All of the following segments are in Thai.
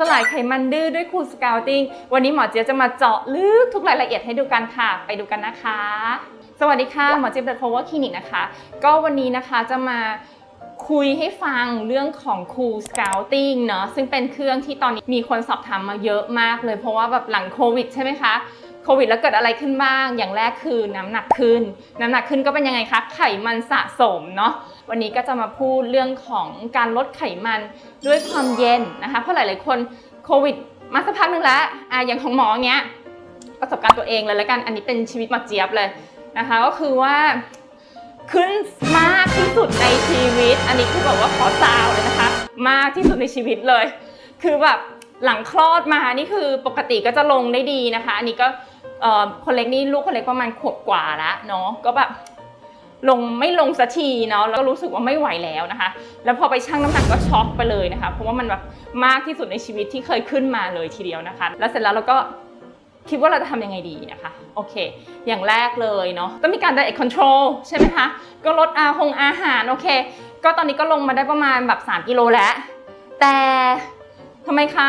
สลายไขมันดื้อด้วยคูสกาวติ้งวันนี้หมอเจี๊ยบจะมาเจาะลึกทุกรายละเอียดให้ดูกันค่ะ ไปดูกันนะคะ สวัสดีค่ะ หมอเจี๊ยบเดอะโคเวอร์คลินิกนะคะ ก็วันนี้นะคะจะมาคุยให้ฟังเรื่องของ Cool Scouting เนาะซึ่งเป็นเครื่องที่ตอนนี้มีคนสอบถามมาเยอะมากเลย เพราะว่าแบบหลังโควิดใช่ไหมคะ โควิดแล้วเกิดอะไรขึ้นบ้าง อย่างแรกคือน้ำหนักขึ้น น้ำหนักขึ้นก็เป็นยังไงคะ ไขมันสะสมเนาะ วันนี้ก็จะมาพูดเรื่องของการลดไขมันด้วยความเย็นนะคะ เพราะหลาย ๆ คนโควิดมาสักพักหนึงแล้วอะอย่างของหมอเงี้ย ประสบการณ์ตัวเองเลยแล้วกัน อันนี้เป็นชีวิตหมาเจี๊ยบเลยนะคะ ก็คือว่าขึ้นมากที่สุดในชีวิต อันนี้คือแบบว่าขอซาวเลยนะคะ มากที่สุดในชีวิตเลย คือแบบหลังคลอดมา นี่คือปกติก็จะลงได้ดีนะคะ อันนี้ก็ คนเล็กนี่ลูกคนเล็กประมาณขวบกว่าแล้วเนาะก็แบบลงไม่ลงสักทีเนาะแล้วก็รู้สึกว่าไม่ไหวแล้วนะคะ แล้วพอไปชั่งน้ำหนักก็ช็อกไปเลยนะคะ เพราะว่ามันแบบมากที่สุดในชีวิตที่เคยขึ้นมาเลยทีเดียวนะคะ แล้วเสร็จแล้วเราก็คิดว่าเราจะทำยังไงดีนะคะ โอเค อย่างแรกเลยเนาะต้องมีการ diet control ใช่ไหมคะ ก็ลดอาหงอาหาร โอเค ก็ตอนนี้ก็ลงมาได้ประมาณแบบ 3 กิโลแล้ว แต่ทำไมคะ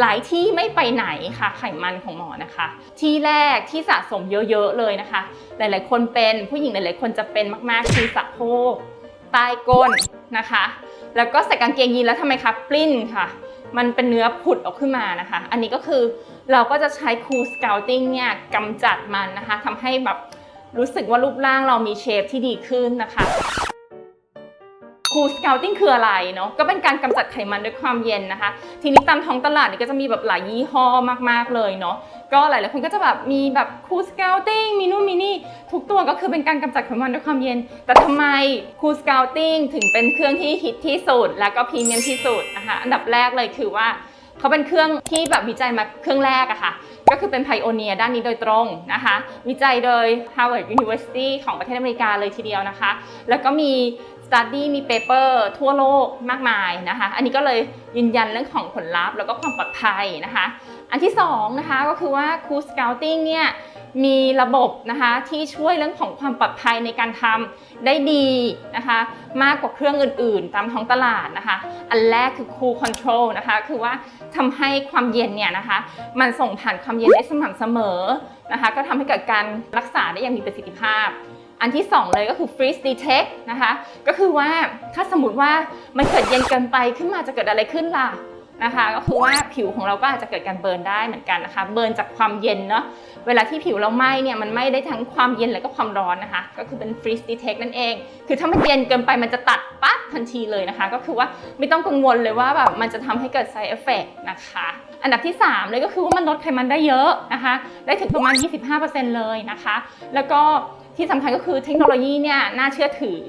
หลายที่ไม่ไปไหนค่ะไขมันของหมอนะคะ ที่แรกที่สะสมเยอะๆเลยนะคะ หลายๆ คนเป็นผู้หญิงหลายๆ คนจะเป็นมากๆคือสะโพกใต้ก้นนะคะ แล้วก็ใส่กางเกงยีนแล้วทำไมคะปลิ้นค่ะ มันเป็นเนื้อผุดออกขึ้นมานะคะ อันนี้ก็คือเราก็จะใช้ Cool Scouting เนี่ยกำจัดมันนะคะทำให้แบบรู้สึกว่ารูปร่างเรามีเชฟที่ดีขึ้นนะคะ คูลสเกลติ้งคืออะไรเนาะก็เป็นการกำจัดไขมันด้วยความเย็นนะคะ ทีนี้ตามท้องตลาดนี่ก็จะมีแบบหลายยี่ห้อมากๆเลยเนาะก็หลายๆคนก็จะแบบมีแบบคูลสเกลติ้งมีนู่นมีนี่ทุกตัวก็คือเป็นการกำจัดไขมันด้วยความเย็น แต่ทำไมคูลสเกลติ้งถึงเป็นเครื่องที่ฮิตที่สุด แล้วก็พรีเมียมที่สุดนะคะอันดับแรกเลยคือว่า เขาเป็นเครื่องที่แบบวิจัยมาเครื่องแรกอะค่ะ ก็คือเป็นไพโอเนียด้านนี้โดยตรงนะคะ วิจัยโดย Harvard University ของประเทศอเมริกาเลยทีเดียวนะคะ แล้วก็มีสตัดดี้มีเปเปอร์ทั่วโลกมากมายนะคะ อันนี้ก็เลยยืนยันเรื่องของผลลัพธ์แล้วก็ความปลอดภัยนะคะ อันที่สองนะคะก็คือว่าครูสเกลติ้งเนี่ย มีระบบนะคะที่ช่วยเรื่องของความปลอดภัยในการทำได้ดีนะคะมากกว่าเครื่องอื่นๆ ตามท้องตลาดนะคะ อันแรกคือ Cool Control นะคะคือว่าทำให้ความเย็นเนี่ยนะคะมันส่งผ่านความเย็นได้สม่ำเสมอนะคะก็ทำให้เกิดการรักษาได้อย่างมีประสิทธิภาพอันที่ 2 เลยก็คือ freeze detect นะคะ ก็คือว่าถ้าสมมติว่ามันเกิดเย็นเกินไปขึ้นมาจะเกิดอะไรขึ้นล่ะ นะคะ ก็คือว่าผิวของเราก็อาจจะเกิดการเบิร์นได้เหมือนกันนะคะ เบิร์นจากความเย็นเนาะเวลาที่ผิวเราไหม้เนี่ยมันไหม้ได้ทั้งความเย็นและก็ความร้อนนะคะ ก็คือเป็น freeze detect นั่นเอง คือถ้ามันเย็นเกินไปมันจะตัดปั๊บทันทีเลยนะคะ ก็คือว่าไม่ต้องกังวลเลยว่าแบบมันจะทำให้เกิด side effect นะคะ อันดับที่ 3 เลยก็คือว่ามันลดไขมันได้เยอะนะคะ ได้ถึงประมาณ 25%เลยนะคะ แล้วก็ที่สำคัญก็คือเทคโนโลยีเนี่ยน่าเชื่อถือ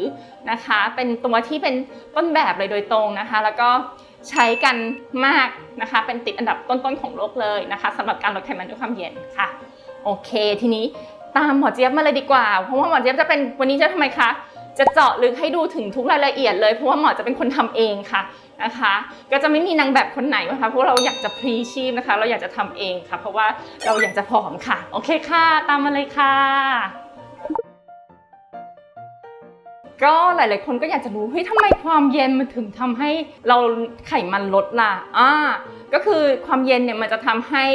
นะคะ เป็นตัวที่เป็นต้นแบบเลยโดยตรงนะคะ แล้วก็ ใช้กันมากนะคะ เป็นติดอันดับต้นๆของโลกเลยนะคะสำหรับการลดไขมันด้วยความเย็นค่ะ โอเค ทีนี้ตามหมอเจี๊ยบมาเลยดีกว่า เพราะว่าหมอเจี๊ยบจะเป็นวันนี้จะทำไมคะ จะเจาะลึกให้ดูถึงทุกรายละเอียดเลยเพราะว่าหมอจะเป็นคนทำเองค่ะนะคะ ก็จะไม่มีนางแบบคนไหนนะคะเพราะเราอยากจะพรีชีพนะคะ เราอยากจะทำเองค่ะ เพราะว่าเราอยากจะผอมค่ะ โอเคค่ะ ตามมาเลยค่ะ ก็หลาย ๆ คนก็อยากจะรู้เฮ้ยทำไมความเย็นมันถึงทำให้เราไขมันลดล่ะอ่าก็คือความเย็นเนี่ยมันจะทำให้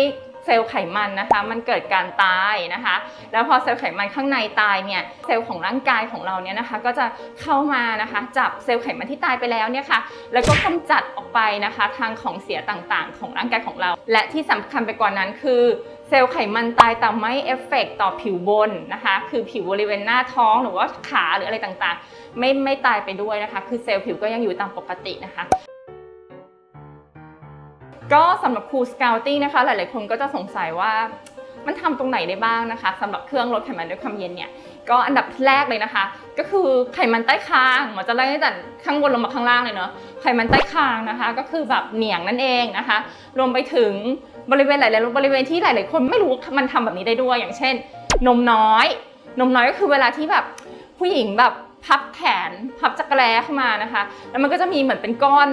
เซลล์ไขมันนะคะมันเกิดการตายนะคะ แล้วพอเซลล์ไขมันข้างในตายเนี่ยเซลล์ของร่างกายของเราเนี่ยนะคะก็จะเข้ามานะคะจับเซลล์ไขมันที่ตายไปแล้วเนี่ยค่ะแล้วก็กำจัดออกไปนะคะทางของเสียต่างๆ ของร่างกายของเรา และที่สำคัญไปกว่านั้นคือ เซลล์ไขมันตายแต่ไม่เอฟเฟกต่อผิวบนนะคะ คือผิวบริเวณหน้าท้องหรือว่าขาหรืออะไรต่างๆ ไม่ไม่ตายไปด้วยนะคะ คือเซลล์ผิวก็ยังอยู่ตามปกตินะคะก็สำหรับ Cool Scouting นะคะ หลายๆ คนก็จะสงสัยว่ามันทำตรงไหนได้บ้างนะคะสำหรับเครื่องลดไขมันด้วยความเย็นเนี่ยก็อันดับแรกเลยนะคะ ก็คือไขมันใต้คางหมอจะไล่ตั้งแต่ข้างบนลงมาข้างล่างเลยเนาะไขมันใต้คางนะคะ ก็คือแบบเหนียงนั่นเองนะคะ รวมไปถึง บริเวณหลายๆบริเวณที่หลาย ๆ คนไม่รู้ว่ามันทำแบบนี้ได้ด้วย อย่างเช่น นมน้อย นมน้อยก็คือเวลาที่แบบผู้หญิงแบบพับแขนพับจักรแร้เข้ามานะคะ แล้วมันก็จะมีเหมือนเป็นก้อน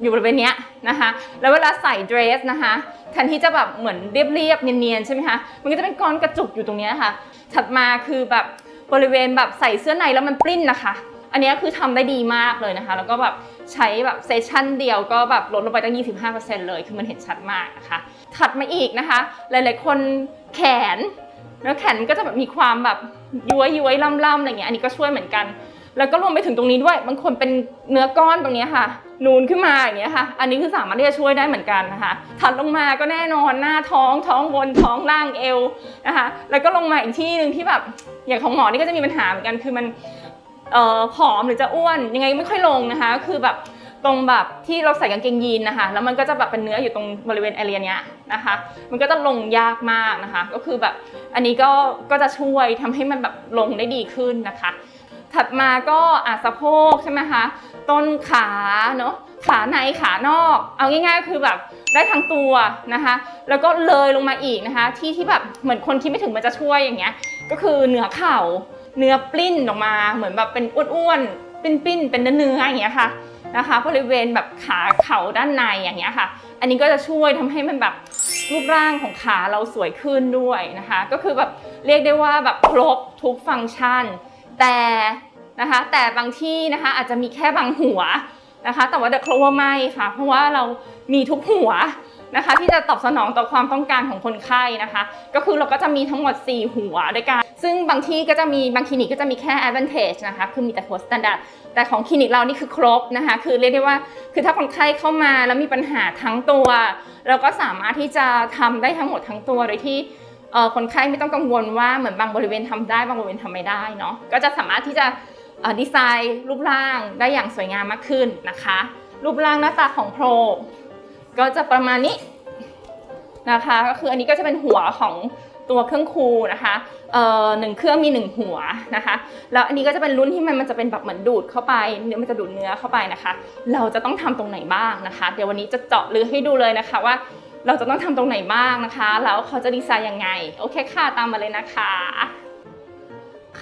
อยู่บริเวณเนี้ยนะคะ แล้วเวลาใส่เดรสนะคะแทนที่จะแบบเหมือนเรียบๆเนียนๆใช่ไหมคะมันก็จะเป็นก้อนกระจุกอยู่ตรงนี้ค่ะ ถัดมาคือแบบบริเวณแบบใส่เสื้อในแล้วมันปลิ้นนะคะ อันนี้คือทำได้ดีมากเลยนะคะ แล้วก็แบบใช้แบบเซสชั่นเดียวก็แบบลดลงไปตั้ง 25%เลย คือมันเห็นชัดมากนะคะ ถัดมาอีกนะคะ หลายๆ คนแขน แล้วแขนมันก็จะแบบมีความแบบย้วยย้วยล่ำล่ำอะไรเงี้ยอันนี้ก็ช่วยเหมือนกัน แล้วก็รวมไปถึงตรงนี้ด้วยบางคนเป็นเนื้อก้อนตรงนี้ค่ะ นูนขึ้นมาอย่างเงี้ยค่ะ อันนี้คือสามารถที่จะช่วยได้เหมือนกันนะคะถัดลงมาก็แน่นอนหน้าท้องท้องบนท้องล่างเอวนะคะแล้วก็ลงมาอีกที่หนึ่งที่แบบอย่างของหมอนี่ก็จะมีปัญหาเหมือนกันคือมันเอ่อผอมหรือจะอ้วนยังไงไม่ค่อยลงนะคะ คือแบบ ตรงแบบที่เราใส่กางเกงยีนนะคะ แล้วมันก็จะแบบเป็นเนื้ออยู่ตรงบริเวณแอเรียเนี้ยนะคะ มันก็จะลงยากมากนะคะ ก็คือแบบอันนี้ก็ก็จะช่วยทำให้มันแบบลงได้ดีขึ้นนะคะ ถัดมาก็อาสะโพกใช่ไหมคะต้นขาเนาะขาในขานอก เอาง่ายๆคือแบบได้ทั้งตัวนะคะ แล้วก็เลยลงมาอีกนะคะ ที่ที่แบบเหมือนคนคิดไม่ถึงมันจะช่วยอย่างเงี้ย ก็คือเหนือเข่าเนื้อปลิ้นออกมาเหมือนแบบเป็นอ้วนๆปิ้นๆเป็นเนื้อๆอย่างเงี้ยค่ะ นะคะ บริเวณแบบขาเข่าด้านในอย่างเงี้ยค่ะ อันนี้ก็จะช่วยทำให้มันแบบรูปร่างของขาเราสวยขึ้นด้วยนะคะ ก็คือแบบเรียกได้ว่าแบบครบทุกฟังก์ชัน แต่นะคะแต่บางที่นะคะอาจจะมีแค่บางหัวนะคะ แต่ว่าเดอะโคลว่าไม่ค่ะ เพราะว่าเรามีทุกหัว นะคะ ที่จะตอบสนองต่อความต้องการของคนไข้นะคะ ก็คือเราก็จะมีทั้งหมด 4 หัวด้วยกัน ซึ่งบางที่ก็จะมีบางคลินิกก็จะมีแค่ advantage นะคะ คือมีแต่หัว standard แต่ของคลินิกเรานี่คือครบนะคะ คือเรียกได้ว่า คือถ้าคนไข้เข้ามาแล้วมีปัญหาทั้งตัว เราก็สามารถที่จะทำได้ทั้งหมดทั้งตัวโดยที่คนไข้ไม่ต้องกังวลว่าเหมือนบางบริเวณทำได้บางบริเวณทำไม่ได้เนาะ ก็จะสามารถที่จะดีไซน์รูปร่างได้อย่างสวยงามมากขึ้นนะคะ รูปร่างหน้าตาของโพร ก็จะประมาณนี้นะคะ ก็คืออันนี้ก็จะเป็นหัวของตัวเครื่องคูนะคะเอ่อหนึ่งเครื่องมีหนึ่งหัวนะคะ แล้วอันนี้ก็จะเป็นรุ่นที่มันมันจะเป็นแบบเหมือนดูดเข้าไปเนื้อมันจะดูดเนื้อเข้าไปนะคะ เราจะต้องทำตรงไหนบ้างนะคะ เดี๋ยววันนี้จะเจาะลึกให้ดูเลยนะคะว่า เราจะต้องทำตรงไหนบ้างนะคะ แล้วเขาจะดีไซน์ยังไง โอเคค่ะ ตามมาเลยนะคะ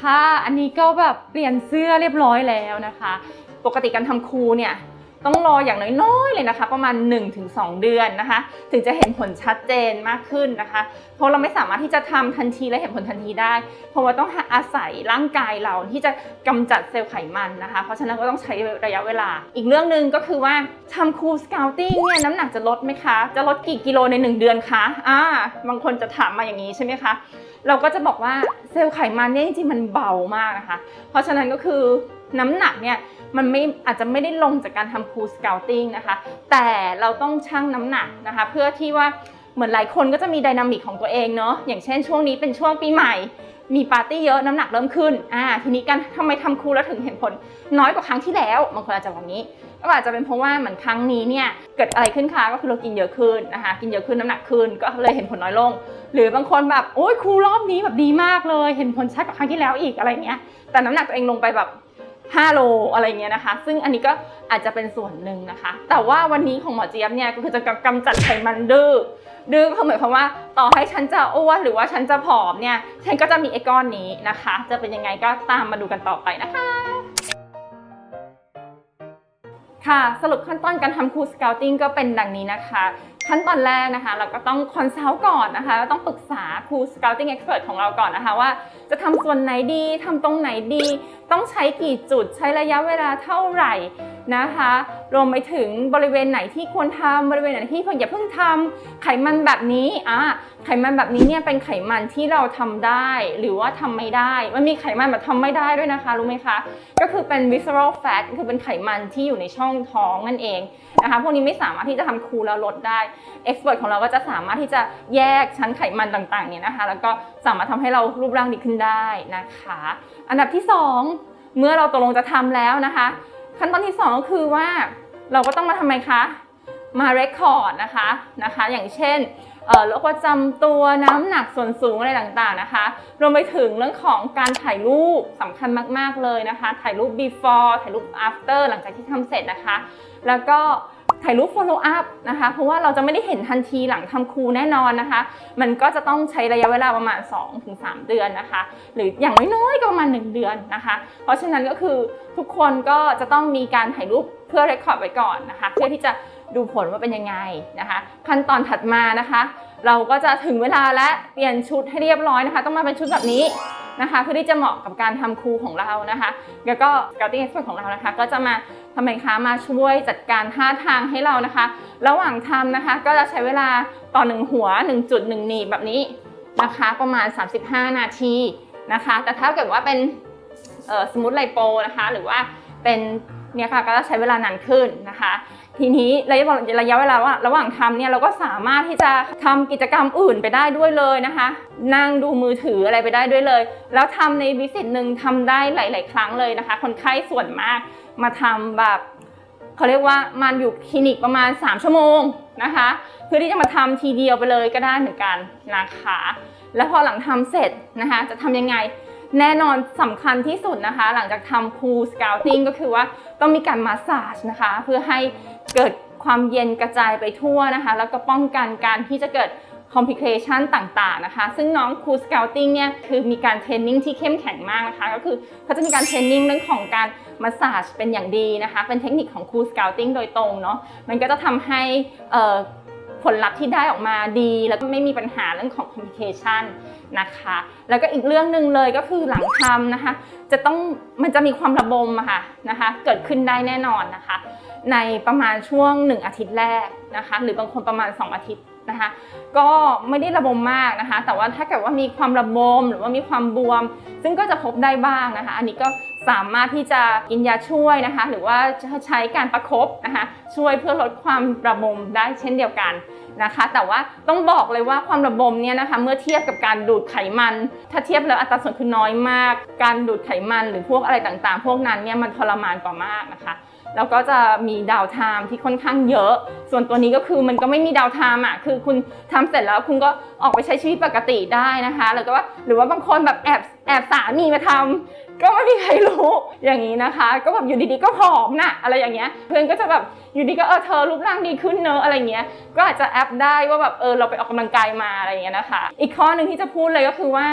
ค่ะ อันนี้ก็แบบเปลี่ยนเสื้อเรียบร้อยแล้วนะคะ ปกติการทำครูเนี่ย ต้องรออย่างน้อยๆเลยนะคะ ประมาณ 1-2 เดือนนะคะ ถึงจะเห็นผลชัดเจนมากขึ้นนะคะ เพราะเราไม่สามารถที่จะทำทันทีและเห็นผลทันทีได้ เพราะว่าต้องอาศัยร่างกายเราที่จะกำจัดเซลล์ไขมันนะคะ เพราะฉะนั้นก็ต้องใช้ระยะเวลา อีกเรื่องหนึ่งก็คือว่าทำครูสเกลติ้งเนี่ยน้ำหนักจะลดไหมคะ จะลดกี่กิโลใน 1 เดือนคะอ่าบางคนจะถามมาอย่างนี้ใช่ไหมคะ เราก็จะบอกว่าเซลล์ไขมันเนี่ยจริงๆมันเบามากนะคะ เพราะฉะนั้นก็คือน้ำหนักเนี่ยมันไม่อาจจะไม่ได้ลงจากการทำคูสเกลติ้งนะคะ แต่เราต้องชั่งน้ำหนักนะคะ เพื่อที่ว่าเหมือนหลายคนก็จะมีไดนามิกของตัวเองเนาะอย่างเช่นช่วงนี้เป็นช่วงปีใหม่ มีปาร์ตี้เยอะน้ำหนักเริ่มขึ้นอ่าทีนี้การทำไมทำคูแล้วถึงเห็นผลน้อยกว่าครั้งที่แล้วบางคนอาจจะบอกนี้ก็อาจจะเป็นเพราะว่าเหมือนครั้งนี้เนี่ยเกิดอะไรขึ้นคะก็คือเรากินเยอะขึ้นนะคะ กินเยอะขึ้นน้ำหนักขึ้นก็เลยเห็นผลน้อยลง หรือบางคนแบบโอ้ยครูรอบนี้แบบดีมากเลย เห็นผลชัดกว่าครั้งที่แล้วอีกอะไรเงี้ย แต่น้ำหนักตัวเองลงไปแบบ5โลอะไรเงี้ยนะคะ ซึ่งอันนี้ก็อาจจะเป็นส่วนหนึ่งนะคะ แต่ว่าวันนี้ของหมอเจี๊ยบเนี่ยก็คือจะกำจัดไขมันดื้อ ดื้อก็หมายความว่าต่อให้ฉันจะอ้วนหรือว่าฉันจะผอมเนี่ย ฉันก็จะมีไอ้ก้อนนี้นะคะ จะเป็นยังไงก็ตามมาดูกันต่อไปนะคะ ค่ะ สรุปขั้นตอนการทำคูสเกลติ้งก็เป็นดังนี้นะคะ ขั้นตอนแรกนะคะ เราก็ต้องคอนซัลท์ก่อนนะคะต้องปรึกษาครูสเกลติ้งเอ็กซ์เพรสของเราก่อนนะคะว่า จะทำส่วนไหนดีทำตรงไหนดี ต้องใช้กี่จุดใช้ระยะเวลาเท่าไหร่นะคะรวมไปถึงบริเวณไหนที่ควรทำบริเวณไหนที่ควรอย่าเพิ่งทำไขมันแบบนี้อะไขมันแบบนี้เนี่ยเป็นไขมันที่เราทำได้ หรือว่าทำไม่ได้มันมีไขมันแบบทำไม่ได้ด้วยนะคะรู้ไหมคะ ก็คือเป็น visceral fat ก็คือเป็นไขมันที่อยู่ในช่องท้องนั่นเองนะคะพวกนี้ไม่สามารถที่จะทำคูลแล้วลดได้เอ็กซ์เพรสของเราก็จะสามารถที่จะแยกชั้นไขมันต่างๆเนี่ยนะคะแล้วก็สามารถทำให้เรารูปร่างดีขึ้นได้นะคะ อันดับที่ 2 เมื่อเราตกลงจะทำแล้วนะคะ ขั้นตอนที่ 2 ก็คือว่าเราก็ต้องมาทำไมคะมาเรคคอร์ดนะคะนะคะ อย่างเช่น โรคประจำตัวน้ำหนักส่วนสูงอะไรต่างๆนะคะ รวมไปถึงเรื่องของการถ่ายรูปสำคัญมาก ๆเลยนะคะ ถ่ายรูป before ถ่ายรูป after หลังจากที่ทำเสร็จนะคะ แล้วก็ถ่ายรูป follow up นะคะ เพราะว่าเราจะไม่ได้เห็นทันทีหลังทำครูแน่นอนนะคะ มันก็จะต้องใช้ระยะเวลาประมาณ 2-3 เดือนนะคะ หรืออย่างน้อยๆก็ประมาณ 1 เดือนนะคะ เพราะฉะนั้นก็คือทุกคนก็จะต้องมีการถ่ายรูปเพื่อเรคคอร์ดไว้ก่อนนะคะ เพื่อที่จะ ดูผลว่าเป็นยังไงนะคะ ขั้นตอนถัดมานะคะ เราก็จะถึงเวลาและเปลี่ยนชุดให้เรียบร้อยนะคะ ต้องมาเป็นชุดแบบนี้นะคะเพื่อที่จะเหมาะกับการทำครูของเรานะคะ แล้วก็ Scouting Expert ของเรานะคะ ก็จะมาทำไมคะมาช่วยจัดการท่าทางให้เรานะคะ ระหว่างทำนะคะ ก็จะใช้เวลาต่อหนึ่งหัว 1 จุด1หนีบแบบนี้นะคะ ประมาณ 35 นาทีนะคะ แต่ถ้าเกิดว่าเป็นสมูทไลโปนะคะ หรือว่าเป็น เนี่ยค่ะก็จะใช้เวลานานขึ้นนะคะ ทีนี้ระยะระยะเวลาว่าระหว่างทำเนี่ยเราก็สามารถที่จะทำกิจกรรมอื่นไปได้ด้วยเลยนะคะ นั่งดูมือถืออะไรไปได้ด้วยเลย แล้วทำในวิสิตหนึ่งทำได้หลาย ๆ ครั้งเลยนะคะ คนไข้ส่วนมากมาทำแบบเขาเรียกว่ามันอยู่คลินิกประมาณ 3 ชั่วโมงนะคะเพื่อที่จะมาทำทีเดียวไปเลยก็ได้เหมือนกันนะคะ แล้วพอหลังทำเสร็จนะคะ จะทำยังไง แน่นอนสำคัญที่สุดนะคะ หลังจากทำคูลสกาวติ้งก็คือว่าต้องมีการมาสซาจนะคะ เพื่อให้เกิดความเย็นกระจายไปทั่วนะคะ แล้วก็ป้องกันการที่จะเกิดคอมพลิเคชันต่างๆนะคะ ซึ่งน้องคูลสกาติ้งเนี่ยคือมีการเทรนนิ่งที่เข้มแข็งมากนะคะ ก็คือเขาจะมีการเทรนนิ่งเรื่องของการมาสซาจเป็นอย่างดีนะคะ เป็นเทคนิคของคูลสกาติ้งโดยตรงเนาะ มันก็จะทำให้ ผลลัพธ์ที่ได้ออกมาดี แล้วก็ไม่มีปัญหาเรื่องของคอมมิเคชันนะคะ แล้วก็อีกเรื่องหนึ่งเลยก็คือหลังทำนะคะ จะต้องมันจะมีความระบมอะค่ะนะคะ เกิดขึ้นได้แน่นอนนะคะ ในประมาณช่วง 1 อาทิตย์แรกนะคะ หรือบางคนประมาณ 2 อาทิตย์ นะคะ ก็ไม่ได้ระบมมากนะคะ แต่ว่าถ้าเกิดว่ามีความระบมหรือว่ามีความบวม ซึ่งก็จะพบได้บ้างนะคะ อันนี้ก็สามารถที่จะกินยาช่วยนะคะ หรือว่าจะใช้การประคบนะคะ ช่วยเพื่อลดความระบมได้เช่นเดียวกันนะคะ แต่ว่าต้องบอกเลยว่าความระบมเนี่ยนะคะเมื่อเทียบกับการดูดไขมัน ถ้าเทียบแล้วอัตราส่วนคือน้อยมาก การดูดไขมันหรือพวกอะไรต่างๆ พวกนั้นเนี่ยมันทรมานกว่ามากนะคะ แล้วก็จะมีดาวไทม์ที่ค่อนข้างเยอะ ส่วนตัวนี้ก็คือมันก็ไม่มีดาวไทม์อะคือคุณทำเสร็จแล้วคุณก็ออกไปใช้ชีวิตปกติได้นะคะแล้วก็ว่าหรือว่าบางคนแบบแอบแอบสามีมาทำก็ไม่มีใครรู้อย่างนี้นะคะ ก็แบบอยู่ดีๆก็ผอมนะอะไรอย่างเงี้ยเพื่อนก็จะแบบอยู่ดีก็เออเธอรูปร่างดีขึ้นเนอะอะไรเงี้ยก็อาจจะแอปได้ว่าแบบเออเราไปออกกำลังกายมาอะไรเงี้ยนะคะ อีกข้อหนึ่งที่จะพูดเลยก็คือว่า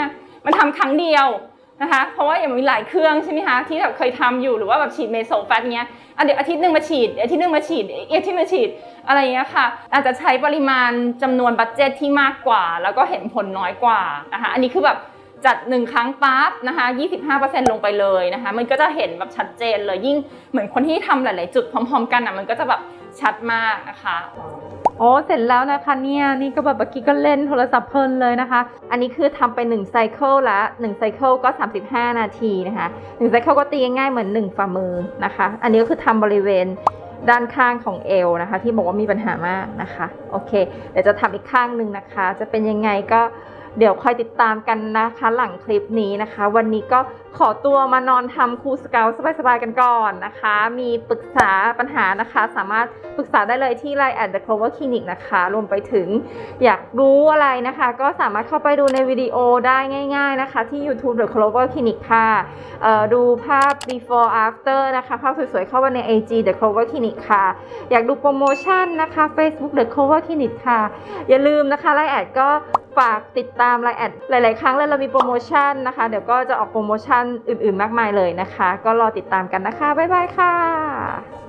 มันทำครั้งเดียว นะคะ เพราะว่าอย่างมีหลายเครื่องใช่ไหมคะที่แบบเคยทำอยู่หรือว่าแบบฉีดเมโซแฟตเงี้ยอะเดี๋ยวอาทิตย์หนึ่งมาฉีดอาทิตย์หนึ่งมาฉีดอาทิตย์มาฉีดอะไรเงี้ยค่ะ อาจจะใช้ปริมาณจำนวนบัตเจตที่มากกว่า แล้วก็เห็นผลน้อยกว่านะคะอันนี้คือแบบจัดหนึ่งครั้งปั๊บนะคะ 25%ลงไปเลยนะคะ มันก็จะเห็นแบบชัดเจนเลยยิ่งเหมือนคนที่ทำหลาย ๆ จุดพร้อม ๆ กันอะมันก็จะแบบชัดมากนะคะ โอ้เสร็จแล้วนะคะเนี่ยนี่ก็แบบเมื่อกี้ก็เล่นโทรศัพท์เพลินเลยนะคะ อันนี้คือทำไป1ไซเคิลละ1ไซเคิลก็ 35 นาทีนะคะ1ไซเคิลก็ตีง่ายเหมือน 1 ฝ่ามือนะคะ อันนี้ก็คือทำบริเวณด้านข้างของเอวนะคะ ที่บอกว่ามีปัญหามากนะคะโอเคเดี๋ยวจะทำอีกข้างหนึ่งนะคะ จะเป็นยังไงก็เดี๋ยวคอยติดตามกันนะคะหลังคลิปนี้นะคะ วันนี้ก็ ขอตัวมานอนทำครูสเกลสบายๆกันก่อนนะคะ มีปรึกษาปัญหานะคะ สามารถปรึกษาได้เลยที่ Line at the Clover Clinic นะคะ รวมไปถึงอยากรู้อะไรนะคะ ก็สามารถเข้าไปดูในวิดีโอได้ง่าย ๆนะคะ ที่ YouTube The Clover Clinic ค่ะเอ่อดูภาพ before after นะคะ ภาพสวยๆเข้ามาใน IG The Clover Clinic ค่ะ อยากดูโปรโมชั่นนะคะ Facebook The Clover Clinic ค่ะ อย่าลืมนะคะ Line แอดก็ฝากติดตาม Line แอดหลาย ๆ ครั้งเลยเรามีโปรโมชั่นนะคะ เดี๋ยวก็จะออกโปรโมชั่นชั่นอื่น ๆ มากมายเลยนะคะ ก็รอติดตามกันนะคะ บ๊ายบายค่ะ